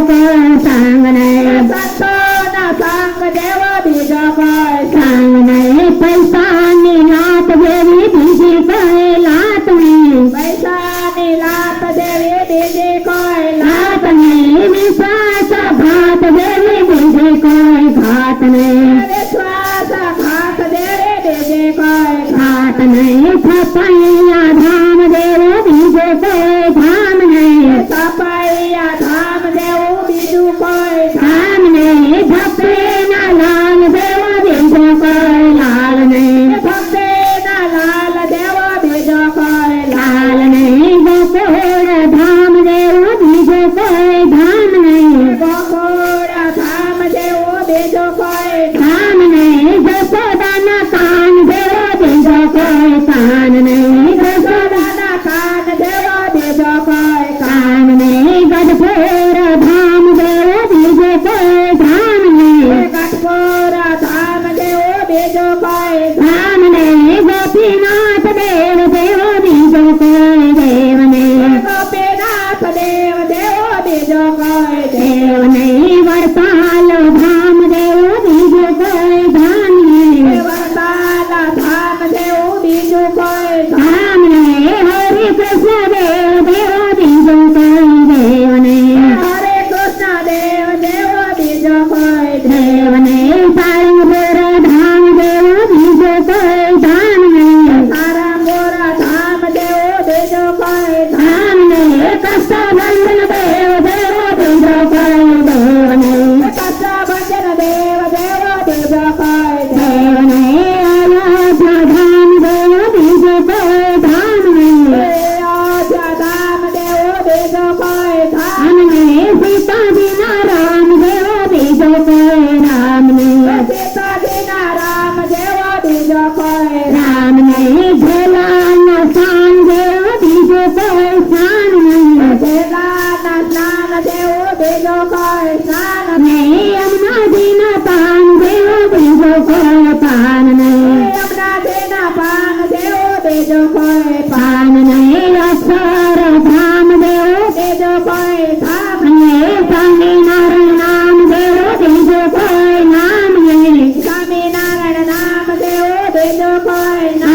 सांग सांग ना सांग देव बीजा काय सांग नये पैसा ने देवी बीजी काय लात ने पैसा ने लात देवी बीजी लात ने विश्वास भात देवी बीजी काय घात ने विश्वास घात देवी बीजी काय घात ने थपैया धाम देवी बीजे काय धाम देव बीजो कोई धाम बाला धाम देव बीजो कोई धाम हरे कृष्ण देव देव बीजो कोई देव ने हरे कृष्ण देव देव बीजो कोई देव ने सारा मोरा धाम देव बीजो कोई धाम ने सारा मोरा धाम देव बीजो धाम ने कष्ट बंधन देव देव बीजो ના રામ જેવો કોઈ રામ નહીં ભોલા ના સાન જેવો બીજો કોઈ સાન નહીં ભોલા ના સાન જેવો બીજો કોઈ સાન નહીં અમનાજી ના પાન જેવો બીજો કોઈ પાન નહીં. અમનાજી ના પાન જેવો બીજો કોઈ પાન નહીં રસ્તા Say goodbye.